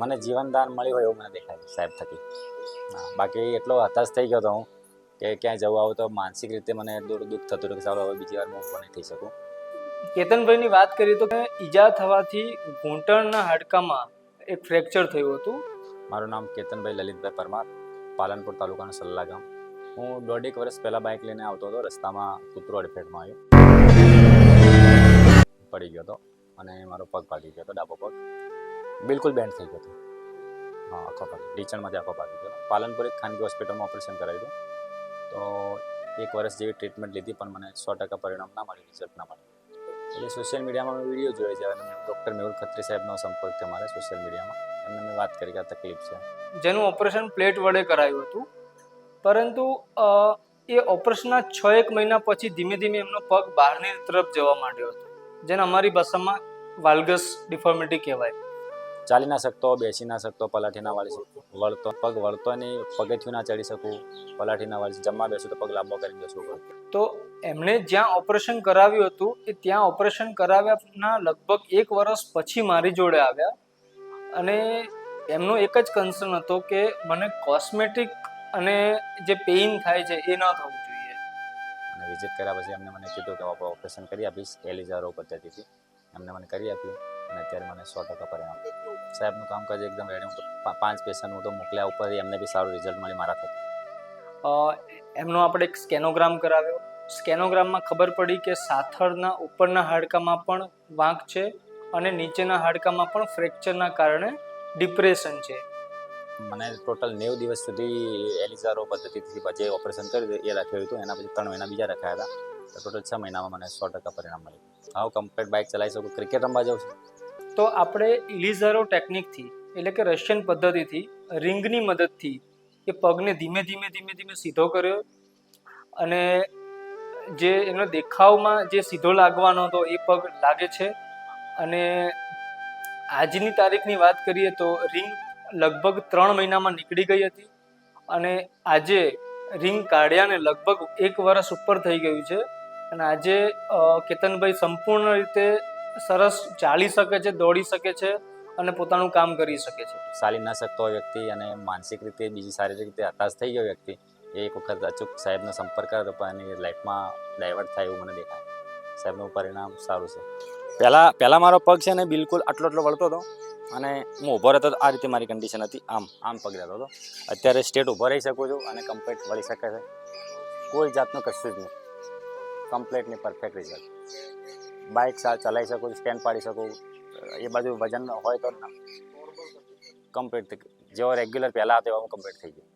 મને જીવનદાન મળ્યું હોય એવું મને દેખાય સાહેબ થકી. બાકી એટલો હતાશ થઈ ગયો હતો હું કે ક્યાંય જવું આવું તો માનસિક રીતે મને દૂર દુઃખ થતું હતું કે ચાલો હવે બીજી વાર હું ઊભો નહીં થઈ શકું. કેતનભાઈની વાત કરીએ તો ઈજા થવાથી ઘૂંટણના હાડકામાં એક ફ્રેક્ચર થયું હતું. મારું નામ કેતનભાઈ લલિતભાઈ પરમાર પાલનપુર તાલુકાનું સલ્લા ગામ હું દોઢેક વર્ષ પહેલાં બાઇક લઈને આવતો હતો રસ્તામાં કૂતરો અડફેટમાં આવ્યો. પડી ગયો હતો અને મારો પગ ભાગી ગયો હતો ડાબો પગ. બિલકુલ બેન્ડ થઈ ગયો હા, આખો પગ ઢીચણમાંથી આખો પાકી ગયો પાલનપુર એક ખાનગી હોસ્પિટલમાં ઓપરેશન કરાવ્યું તો એક વર્ષ જેવી ટ્રીટમેન્ટ લીધી, પણ મને સો ટકા પરિણામ ના મળ્યું રિઝલ્ટ ના મળ્યું. એટલે સોશિયલ મીડિયામાં મેં વીડિયો જોયો છે. અને ડૉક્ટર મેહુલ ખત્રી સાહેબનો સંપર્ક થયો મારે સોશિયલ મીડિયામાં એમને મેં વાત કરી કે આ તકલીફ છે. જેનું ઓપરેશન પ્લેટ વડે કરાયું હતું. પરંતુ એ ઓપરેશનના છ એક મહિના પછી ધીમે ધીમે એમનો પગ બહારની તરફ જવા માંડ્યો હતો. જેને અમારી ભાષામાં વાલ્ગસ ડિફોર્મિટી કહેવાય. ચાલી ના શકતો બેસી ના શકતો પલાઠી ના વાળી વળતો પગ વળતો નહીં પગથિયું ના ચડી શકું પલાઠી ના વાળી જમવા બેસું તો પગ લાંબો કરી બેસવું તો એમણે જ્યાં ઓપરેશન કરાવ્યું હતું એ ત્યાં ઓપરેશન કરાવ્યાના લગભગ એક વર્ષ પછી મારી જોડે આવ્યા. અને એમનો એક જ કન્સર્ન હતો કે મને કોસ્મેટિક અને જે પેઇન થાય છે એ ન થવું જોઈએ. અને વિઝિટ કર્યા પછી એમને મને કીધું કે આપણે ઓપરેશન કરી આપીશ એલિઝારો પદ્ધતિથી એમને મને કરી આપ્યું. અને અત્યારે મને સો ટકા પરિણામ. સાહેબનું કામકાજ એકદમ રેડી હું તો પાંચ પેશન્ટ હું તો મોકલ્યા ઉપર એમને બી સારું રિઝલ્ટ મળી મારા થકી એમનો આપણે એક સ્કેનોગ્રામ કરાવ્યો. સ્કેનોગ્રામમાં ખબર પડી કે સાથળના ઉપરના હાડકામાં પણ વાંક છે અને નીચેના હાડકામાં પણ ફ્રેક્ચરના કારણે ડિપ્રેશન છે. મને ટોટલ નેવું દિવસ સુધી એલિઝારો પદ્ધતિથી જે ઓપરેશન કર્યું એ રાખ્યું હતું. એના પછી ત્રણ મહિના બીજા રખાયા હતા. તો ટોટલ છ મહિનામાં મને સો ટકા પરિણામ મળ્યું હાવ કમ્પ્લીટ બાઇક ચલાવી શકું. ક્રિકેટ રમવા જાઉં છું. તો આપણે ઇલિઝારો ટેકનિકથી, એટલે કે રશિયન પદ્ધતિથી, રિંગની મદદથી એ પગને ધીમે ધીમે ધીમે ધીમે સીધો કર્યો અને જે એનો દેખાવમાં જે સીધો લાગવાનો હતો એ પગ લાગે છે. અને આજની તારીખની વાત કરીએ તો રિંગ લગભગ ત્રણ મહિનામાં નીકળી ગઈ હતી અને આજે રિંગ કાઢ્યાને લગભગ એક વર્ષ ઉપર થઈ ગયું છે. અને આજે કેતનભાઈ સંપૂર્ણ રીતે સરસ ચાલી શકે છે, દોડી શકે છે અને પોતાનું કામ કરી શકે છે. ચાલી ના શકતો વ્યક્તિ અને માનસિક રીતે બીજી શારીરિક રીતે હતાશ થઈ ગયો વ્યક્તિ, એ એક વખત અચૂક સાહેબનો સંપર્ક કરે તો એની લાઈફમાં ડાયવર્ટ થાય એવું મને દેખાય. સાહેબનું પરિણામ સારું છે. પહેલાં પહેલાં મારો પગ છે ને બિલકુલ આટલો આટલો વળતો હતો અને હું ઊભો રહેતો આ રીતે મારી કન્ડિશન હતી. આમ આમ પગ રહેતો હતો. અત્યારે સ્ટેટ ઊભો રહી શકું છું અને કમ્પ્લીટ વળી શકે છે. કોઈ જાતનું કશું જ નહીં. કમ્પ્લેટની પરફેક્ટ રિઝલ્ટ બાઇક ચલાવી શકું, સ્ટેન્ડ પાડી શકું. એ બાજુ વજન હોય તો કમ્પ્લીટ જેવો રેગ્યુલર પહેલાં હતો એવો કમ્પ્લીટ થઈ ગયો.